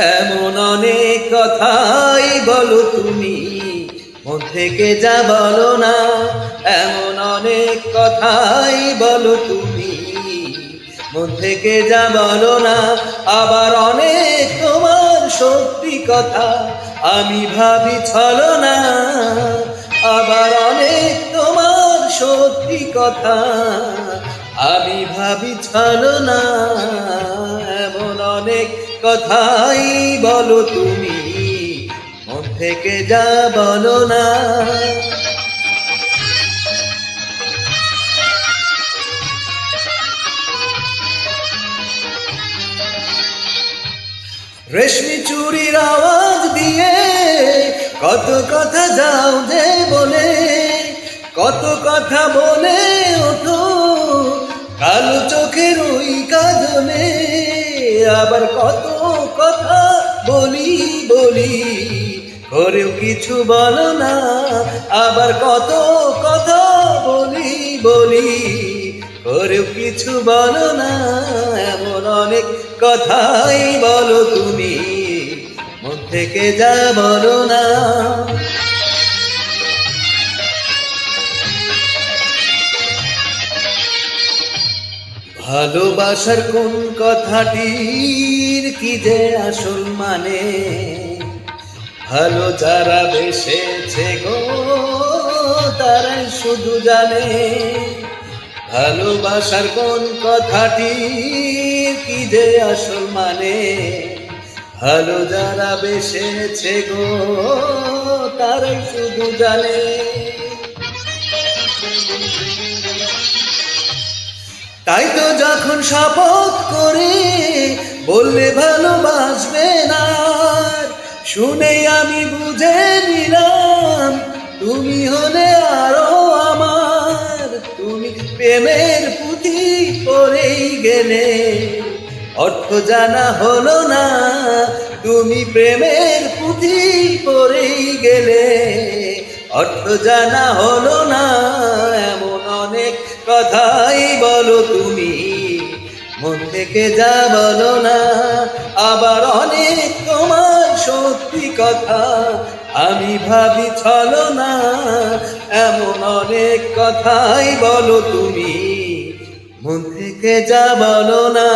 এমন অনেক কথাই বলো তুমি। মন থেকে যা বলো না, এমন অনেক কথাই বলো তুমি। মন থেকে যা বলো না, আবার অনেক তোমার সত্যি কথা আমি ভাবি ছলো না। আবার অনেক তোমার সত্যি কথা আমি ভাবি ছলো না। কথাই বলো তুমি, মন থেকে যা বলো না। রেশমি চুরির আওয়াজ দিয়ে কত কথা যাও যে বলে, কত কথা বলে ওঠো, কালো চোখের ওই কাজলে আবার কত বলি বলি, করেও কিছু বলো না। আবার কত কথা বলি বলি, করেও কিছু বলো না। এমন অনেক কথাই বলো তুমি, মন থেকে যা বলো না। ভালোবাসার কোন কথাটির কি যে আসল মানে? ভালো যারা বেসেছে গো, তারাই শুধু জানে। ভালোবাসার কোন কথাটি কি যে আসল মানে? ভালো যারা বেসেছে গো, তারাই শুধু জানে। তাই তো যখন শপথ করে, বললে ভালোবাসবে না। শুনে আমি বুঝে নিলাম, তুমি হলে আরও আমার। তুমি প্রেমের পুঁথি পড়েই গেলে, অর্থ জানা হলো না। তুমি প্রেমের পুঁথি পড়েই গেলে। অর্থ জানা হলো না, এমন অনেক কথাই বলো তুমি। মন থেকে যা বলো না, আবার অনেক তোমার সত্যি কথা। আমি ভাবি ছলো না, এমন অনেক কথাই বলো তুমি। মন থেকে যা বলো না